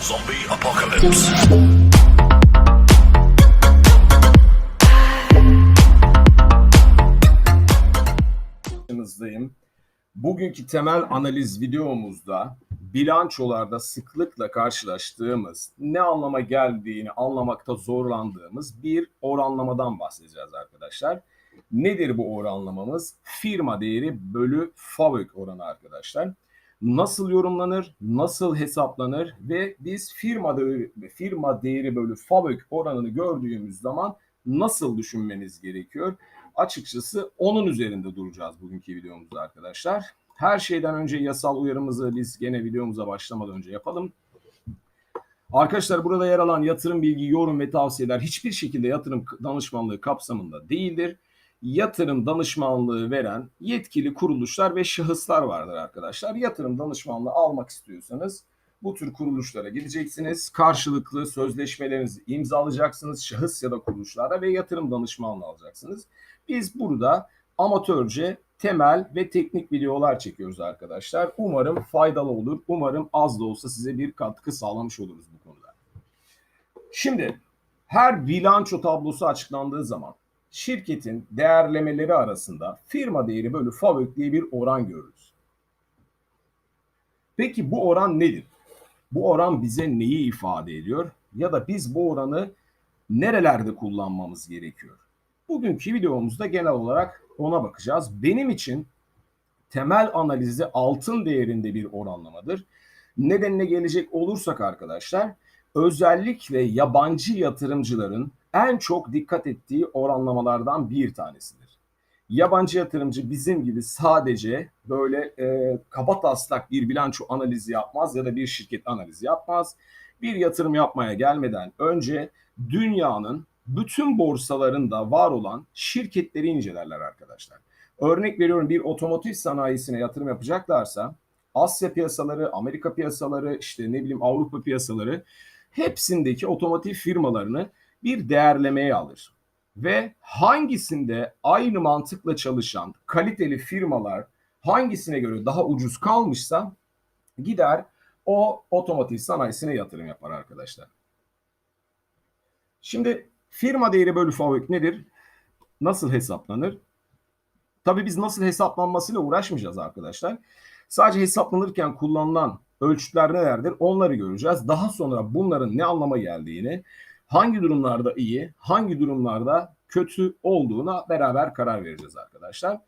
Zombie apocalypse. Bugünkü temel analiz videomuzda bilançolarda sıklıkla karşılaştığımız, ne anlama geldiğini anlamakta zorlandığımız bir oranlamadan bahsedeceğiz arkadaşlar. Nedir bu oranlamamız? Firma değeri bölü FAVÖK oranı arkadaşlar. Nasıl yorumlanır, nasıl hesaplanır ve biz firma değeri, firma değeri bölü FAVÖK oranını gördüğümüz zaman nasıl düşünmeniz gerekiyor? Açıkçası onun üzerinde duracağız bugünkü videomuzda arkadaşlar. Her şeyden önce yasal uyarımızı biz gene videomuza başlamadan önce yapalım. Arkadaşlar burada yer alan yatırım bilgi, yorum ve tavsiyeler hiçbir şekilde yatırım danışmanlığı kapsamında değildir. Yatırım danışmanlığı veren yetkili kuruluşlar ve şahıslar vardır arkadaşlar. Yatırım danışmanlığı almak istiyorsanız bu tür kuruluşlara gideceksiniz. Karşılıklı sözleşmelerinizi imzalayacaksınız şahıs ya da kuruluşlara ve yatırım danışmanlığı alacaksınız. Biz burada amatörce temel ve teknik videolar çekiyoruz arkadaşlar. Umarım faydalı olur. Umarım az da olsa size bir katkı sağlamış oluruz bu konuda. Şimdi her bilanço tablosu açıklandığı zaman şirketin değerlemeleri arasında firma değeri bölü FAVÖK diye bir oran görürüz. Peki bu oran nedir? Bu oran bize neyi ifade ediyor? Ya da biz bu oranı nerelerde kullanmamız gerekiyor? Bugünkü videomuzda genel olarak ona bakacağız. Benim için temel analizi altın değerinde bir oranlamadır. Nedenine gelecek olursak arkadaşlar, özellikle yabancı yatırımcıların en çok dikkat ettiği oranlamalardan bir tanesidir. Yabancı yatırımcı bizim gibi sadece böyle e, kaba taslak bir bilanço analizi yapmaz ya da bir şirket analizi yapmaz. Bir yatırım yapmaya gelmeden önce dünyanın bütün borsalarında var olan şirketleri incelerler arkadaşlar. Örnek veriyorum bir otomotiv sanayisine yatırım yapacaklarsa Asya piyasaları, Amerika piyasaları, işte ne bileyim Avrupa piyasaları hepsindeki otomotiv firmalarını bir değerlemeye alır. Ve hangisinde aynı mantıkla çalışan kaliteli firmalar hangisine göre daha ucuz kalmışsa gider o otomotiv sanayisine yatırım yapar arkadaşlar. Şimdi firma değeri bölü FAVÖK nedir? Nasıl hesaplanır? Tabii biz nasıl hesaplanmasıyla uğraşmayacağız arkadaşlar. Sadece hesaplanırken kullanılan ölçütler nelerdir? Onları göreceğiz. Daha sonra bunların ne anlama geldiğini, hangi durumlarda iyi, hangi durumlarda kötü olduğuna beraber karar vereceğiz arkadaşlar.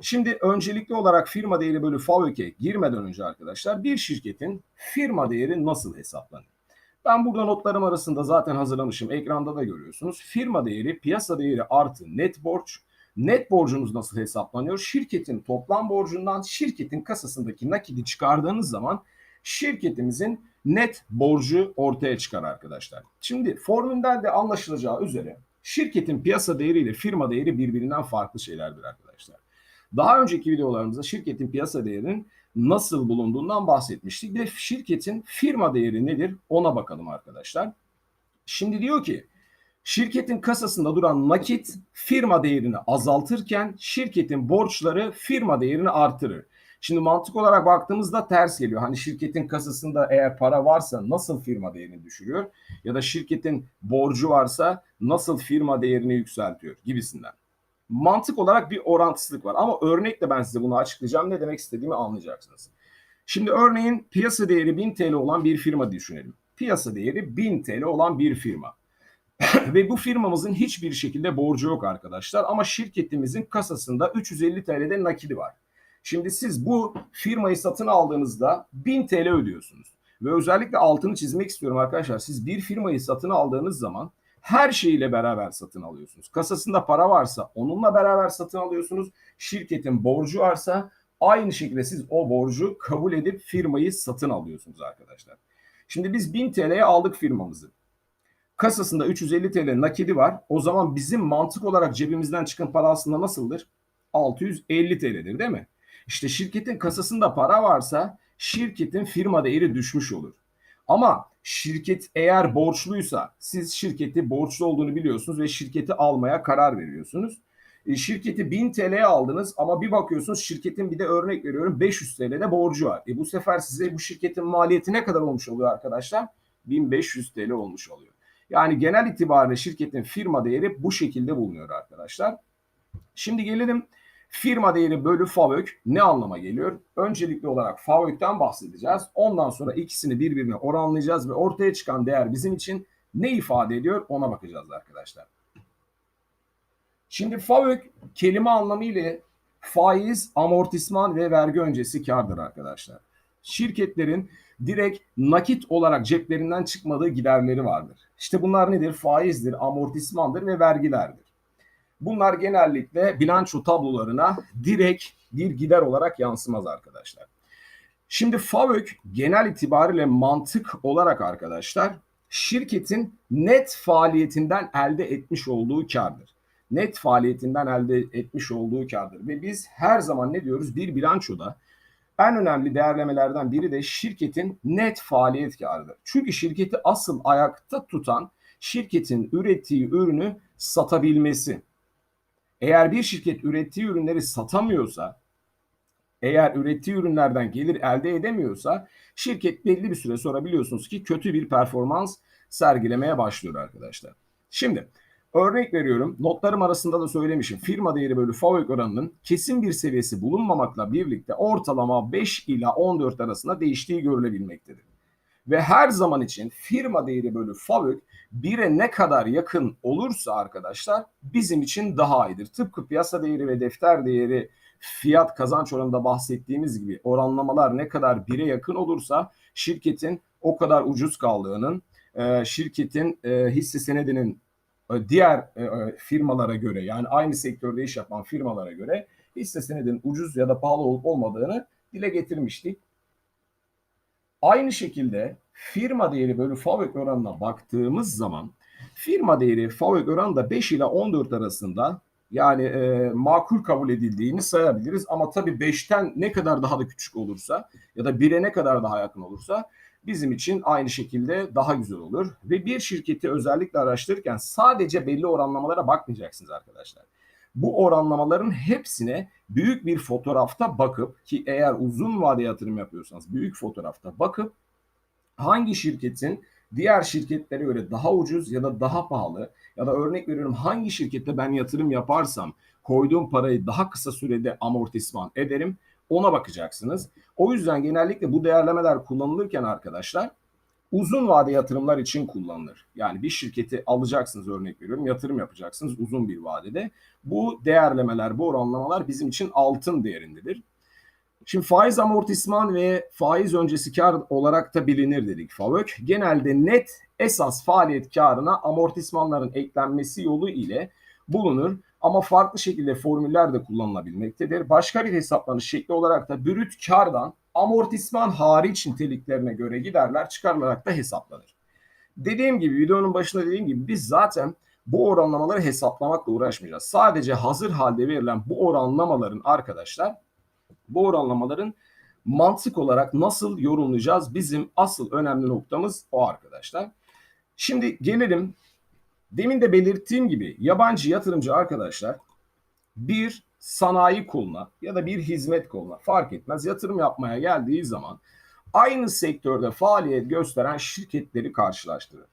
Şimdi öncelikli olarak firma değeri bölü FAVÖK'e girmeden önce arkadaşlar bir şirketin firma değeri nasıl hesaplanır? Ben burada notlarım arasında zaten hazırlamışım. Ekranda da görüyorsunuz. Firma değeri, piyasa değeri artı net borç. Net borcunuz nasıl hesaplanıyor? Şirketin toplam borcundan şirketin kasasındaki nakidi çıkardığınız zaman şirketimizin net borcu ortaya çıkar arkadaşlar. Şimdi formülden de anlaşılacağı üzere şirketin piyasa değeri ile firma değeri birbirinden farklı şeylerdir arkadaşlar. Daha önceki videolarımızda şirketin piyasa değerinin nasıl bulunduğundan bahsetmiştik. Bir de şirketin firma değeri nedir ona bakalım arkadaşlar. Şimdi diyor ki şirketin kasasında duran nakit firma değerini azaltırken şirketin borçları firma değerini artırır. Şimdi mantık olarak baktığımızda ters geliyor. Hani şirketin kasasında eğer para varsa nasıl firma değerini düşürüyor? Ya da şirketin borcu varsa nasıl firma değerini yükseltiyor gibisinden. Mantık olarak bir orantısızlık var. Ama örnekle ben size bunu açıklayacağım. Ne demek istediğimi anlayacaksınız. Şimdi örneğin piyasa değeri 1000 TL olan bir firma düşünelim. Piyasa değeri 1000 TL olan bir firma. Ve bu firmamızın hiçbir şekilde borcu yok arkadaşlar. Ama şirketimizin kasasında 350 TL'de nakidi var. Şimdi siz bu firmayı satın aldığınızda 1000 TL ödüyorsunuz. Ve özellikle altını çizmek istiyorum arkadaşlar. Siz bir firmayı satın aldığınız zaman her şeyiyle beraber satın alıyorsunuz. Kasasında para varsa onunla beraber satın alıyorsunuz. Şirketin borcu varsa aynı şekilde siz o borcu kabul edip firmayı satın alıyorsunuz arkadaşlar. Şimdi biz 1000 TL'ye aldık firmamızı. Kasasında 350 TL nakidi var. O zaman bizim mantık olarak cebimizden çıkan para aslında nasıldır? 650 TL'dir değil mi? İşte şirketin kasasında para varsa şirketin firma değeri düşmüş olur. Ama şirket eğer borçluysa siz şirketi borçlu olduğunu biliyorsunuz ve şirketi almaya karar veriyorsunuz. E, şirketi 1000 TL'ye aldınız ama bir bakıyorsunuz şirketin bir de örnek veriyorum 500 TL'de borcu var. E bu sefer size bu şirketin maliyeti ne kadar olmuş oluyor arkadaşlar? 1500 TL olmuş oluyor. Yani genel itibariyle şirketin firma değeri bu şekilde bulunuyor arkadaşlar. Şimdi gelelim firma değeri bölü FAVÖK ne anlama geliyor? Öncelikli olarak FAVÖK'ten bahsedeceğiz. Ondan sonra ikisini birbirine oranlayacağız ve ortaya çıkan değer bizim için ne ifade ediyor ona bakacağız arkadaşlar. Şimdi FAVÖK kelime anlamıyla faiz, amortisman ve vergi öncesi kardır arkadaşlar. Şirketlerin direkt nakit olarak ceplerinden çıkmadığı giderleri vardır. İşte bunlar nedir? Faizdir, amortismandır ve vergilerdir. Bunlar genellikle bilanço tablolarına direkt bir gider olarak yansımaz arkadaşlar. Şimdi FAVÖK genel itibariyle mantık olarak arkadaşlar şirketin net faaliyetinden elde etmiş olduğu kardır. Net faaliyetinden elde etmiş olduğu kardır. Ve biz her zaman ne diyoruz? Bir bilançoda en önemli değerlemelerden biri de şirketin net faaliyet karıdır. Çünkü şirketi asıl ayakta tutan şirketin ürettiği ürünü satabilmesi. Eğer bir şirket ürettiği ürünleri satamıyorsa, eğer ürettiği ürünlerden gelir elde edemiyorsa şirket belli bir süre sonra biliyorsunuz ki kötü bir performans sergilemeye başlıyor arkadaşlar. Şimdi örnek veriyorum notlarım arasında da söylemişim firma değeri bölü FAVÖK oranının kesin bir seviyesi bulunmamakla birlikte ortalama 5 ila 14 arasında değiştiği görülebilmektedir. Ve her zaman için firma değeri bölü FAVÖK 1'e ne kadar yakın olursa arkadaşlar bizim için daha iyidir. Tıpkı piyasa değeri ve defter değeri fiyat kazanç oranında bahsettiğimiz gibi oranlamalar ne kadar 1'e yakın olursa şirketin o kadar ucuz kaldığının, e, şirketin e, hisse senedinin e, diğer firmalara göre yani aynı sektörde iş yapan firmalara göre hisse senedinin ucuz ya da pahalı olup olmadığını dile getirmiştik. Aynı şekilde firma değeri bölü FAVÖK oranına baktığımız zaman firma değeri FAVÖK oranı da 5 ile 14 arasında yani e, makul kabul edildiğini sayabiliriz. Ama tabii 5'ten ne kadar daha da küçük olursa ya da 1'e ne kadar daha yakın olursa bizim için aynı şekilde daha güzel olur. Ve bir şirketi özellikle araştırırken sadece belli oranlamalara bakmayacaksınız arkadaşlar. Bu oranlamaların hepsine büyük bir fotoğrafta bakıp ki eğer uzun vade yatırım yapıyorsanız büyük fotoğrafta bakıp hangi şirketin diğer şirketlere göre daha ucuz ya da daha pahalı ya da örnek veriyorum hangi şirkette ben yatırım yaparsam koyduğum parayı daha kısa sürede amortisman ederim ona bakacaksınız. O yüzden genellikle bu değerlemeler kullanılırken arkadaşlar uzun vade yatırımlar için kullanılır. Yani bir şirketi alacaksınız örnek veriyorum yatırım yapacaksınız uzun bir vadede. Bu değerlemeler bu oranlamalar bizim için altın değerindedir. Şimdi faiz amortisman ve faiz öncesi kar olarak da bilinir dedik FAVÖK. Genelde net esas faaliyet karına amortismanların eklenmesi yolu ile bulunur. Ama farklı şekilde formüller de kullanılabilmektedir. Başka bir hesaplanış şekli olarak da brüt kardan amortisman hariç niteliklerine göre giderler çıkarılarak da hesaplanır. Dediğim gibi videonun başında dediğim gibi biz zaten bu oranlamaları hesaplamakla uğraşmayacağız. Sadece hazır halde verilen bu oranlamaların arkadaşlar bu oranlamaların mantık olarak nasıl yorumlayacağız? Bizim asıl önemli noktamız o arkadaşlar. Şimdi gelelim demin de belirttiğim gibi yabancı yatırımcı arkadaşlar bir sanayi koluna ya da bir hizmet koluna fark etmez yatırım yapmaya geldiği zaman aynı sektörde faaliyet gösteren şirketleri karşılaştırır.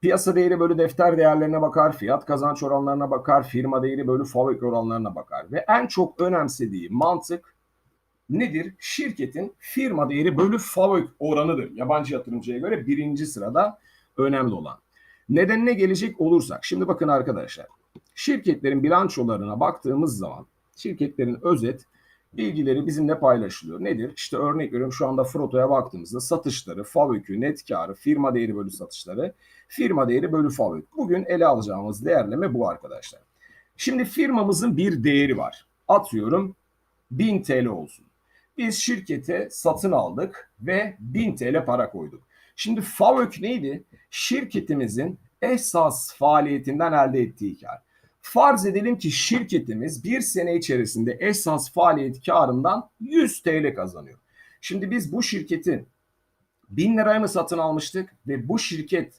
Piyasa değeri bölü defter değerlerine bakar, fiyat kazanç oranlarına bakar, firma değeri bölü fabrik oranlarına bakar ve en çok önemsediği mantık nedir? Şirketin firma değeri bölü FAVÖK oranıdır. Yabancı yatırımcıya göre birinci sırada önemli olan. Nedenine gelecek olursak, şimdi bakın arkadaşlar, şirketlerin bilançolarına baktığımız zaman şirketlerin özet bilgileri bizimle paylaşılıyor. Nedir? İşte örnek veriyorum şu anda Froto'ya baktığımızda satışları, FAVÖK'ü, net karı, firma değeri bölü satışları, firma değeri bölü FAVÖK. Bugün ele alacağımız değerleme bu arkadaşlar. Şimdi firmamızın bir değeri var. Atıyorum 1000 TL olsun. Biz şirkete satın aldık ve 1000 TL para koyduk. Şimdi FAVÖK neydi? Şirketimizin esas faaliyetinden elde ettiği kar. Farz edelim ki şirketimiz bir sene içerisinde esas faaliyet karından 100 TL kazanıyor. Şimdi biz bu şirketi 1000 liraya mı satın almıştık ve bu şirket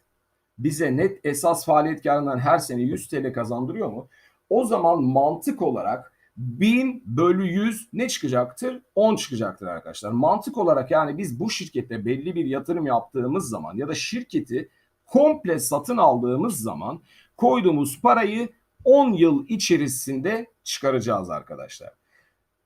bize net esas faaliyet karından her sene 100 TL kazandırıyor mu? O zaman mantık olarak 1000 bölü 100 ne çıkacaktır? 10 çıkacaktır arkadaşlar. Mantık olarak yani biz bu şirkete belli bir yatırım yaptığımız zaman ya da şirketi komple satın aldığımız zaman koyduğumuz parayı 10 yıl içerisinde çıkaracağız arkadaşlar.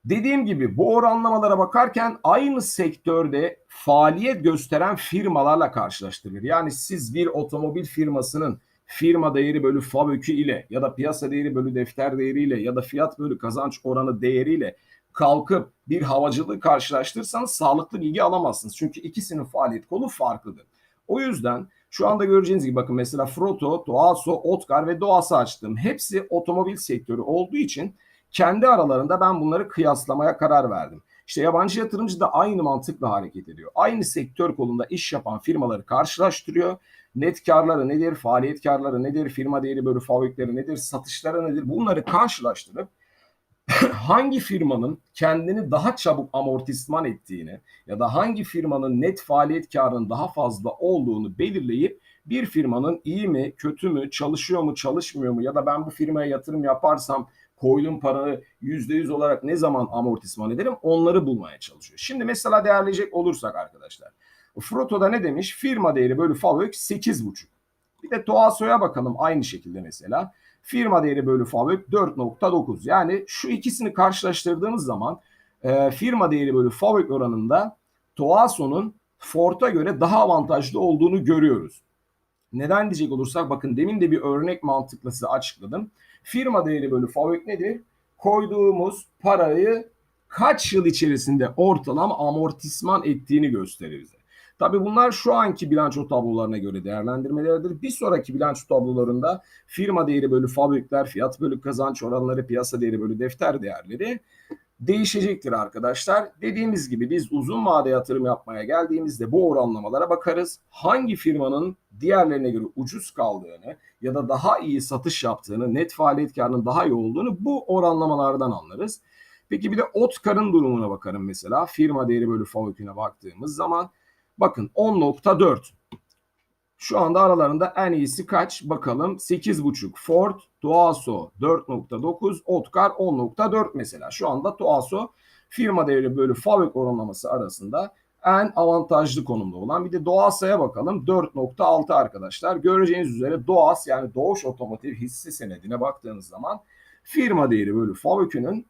Dediğim gibi bu oranlamalara bakarken aynı sektörde faaliyet gösteren firmalarla karşılaştırılır. Yani siz bir otomobil firmasının firma değeri bölü FABÖK'ü ile ya da piyasa değeri bölü defter değeriyle ya da fiyat bölü kazanç oranı değeriyle kalkıp bir havacılığı karşılaştırırsanız sağlıklı bilgi alamazsınız. Çünkü ikisinin faaliyet kolu farklıdır. O yüzden şu anda göreceğiniz gibi bakın mesela Froto, Doğaso, Otkar ve Doğası açtım. Hepsi otomobil sektörü olduğu için kendi aralarında ben bunları kıyaslamaya karar verdim. İşte yabancı yatırımcı da aynı mantıkla hareket ediyor. Aynı sektör kolunda iş yapan firmaları karşılaştırıyor. Net karları nedir, faaliyet karları nedir, firma değeri bölü fabrikleri nedir, satışları nedir bunları karşılaştırıp hangi firmanın kendini daha çabuk amortisman ettiğini ya da hangi firmanın net faaliyet karının daha fazla olduğunu belirleyip bir firmanın iyi mi, kötü mü, çalışıyor mu, çalışmıyor mu ya da ben bu firmaya yatırım yaparsam koyduğum parayı %100 olarak ne zaman amortisman ederim onları bulmaya çalışıyor. Şimdi mesela değerleyecek olursak arkadaşlar. Froto'da ne demiş? Firma değeri bölü FAVÖK 8,5. Bir de Toaso'ya bakalım aynı şekilde mesela. Firma değeri bölü FAVÖK 4,9. Yani şu ikisini karşılaştırdığımız zaman e, firma değeri bölü FAVÖK oranında Toaso'nun Ford'a göre daha avantajlı olduğunu görüyoruz. Neden diyecek olursak bakın demin de bir örnek mantıkla size açıkladım. Firma değeri bölü FAVÖK nedir? Koyduğumuz parayı kaç yıl içerisinde ortalama amortisman ettiğini gösterir bize. Tabii bunlar şu anki bilanço tablolarına göre değerlendirmeleridir. Bir sonraki bilanço tablolarında firma değeri bölü fabrikler, fiyat bölü kazanç oranları, piyasa değeri bölü defter değerleri değişecektir arkadaşlar. Dediğimiz gibi biz uzun vade yatırım yapmaya geldiğimizde bu oranlamalara bakarız. Hangi firmanın diğerlerine göre ucuz kaldığını ya da daha iyi satış yaptığını, net faaliyet karının daha iyi olduğunu bu oranlamalardan anlarız. Peki bir de Otkar'ın durumuna bakarım mesela. Firma değeri bölü fabrikine baktığımız zaman bakın 10.4. Şu anda aralarında en iyisi kaç? Bakalım 8.5 Ford, Tuaso 4.9, Otkar 10.4 mesela. Şu anda Tuaso firma değeri bölü fabrik oranlaması arasında en avantajlı konumda olan. Bir de Doğasa'ya bakalım 4.6 arkadaşlar. Göreceğiniz üzere Doğas yani Doğuş Otomotiv hisse senedine baktığınız zaman firma değeri bölü fabrikinin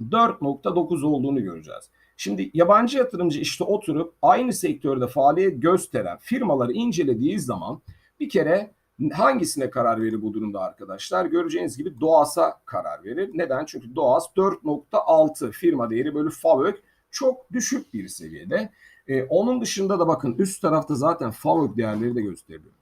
4.9 olduğunu göreceğiz. Şimdi yabancı yatırımcı işte oturup aynı sektörde faaliyet gösteren firmaları incelediği zaman bir kere hangisine karar verir bu durumda arkadaşlar? Göreceğiniz gibi Doğas'a karar verir. Neden? Çünkü Doğas 4.6 firma değeri bölü FAVÖK çok düşük bir seviyede. Ee, onun dışında da bakın üst tarafta zaten FAVÖK değerleri de gösteriliyor.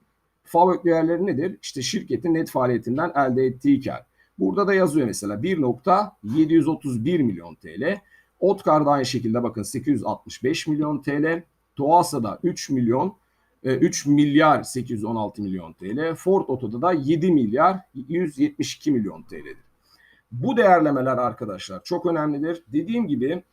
FAVÖK değerleri nedir? İşte şirketin net faaliyetinden elde ettiği kar. Burada da yazıyor mesela 1.731 milyon TL. Otkar'da aynı şekilde bakın 865 milyon TL. Toasa'da 3 milyon 3 milyar 816 milyon TL. Ford Oto'da da 7 milyar 172 milyon TL'dir. Bu değerlemeler arkadaşlar çok önemlidir. Dediğim gibi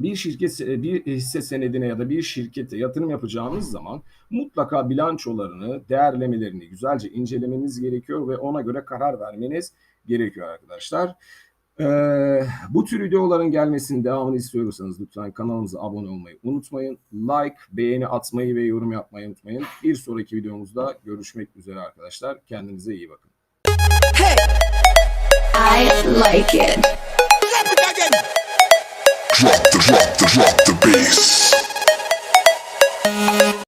bir şirket bir hisse senedine ya da bir şirkete yatırım yapacağınız zaman mutlaka bilançolarını, değerlemelerini güzelce incelemeniz gerekiyor ve ona göre karar vermeniz gerekiyor arkadaşlar. Ee, bu tür videoların gelmesinin devamını istiyorsanız lütfen kanalımıza abone olmayı unutmayın. Like, beğeni atmayı ve yorum yapmayı unutmayın. Bir sonraki videomuzda görüşmek üzere arkadaşlar. Kendinize iyi bakın. Hey, I like it. Drop the drop the drop the bass.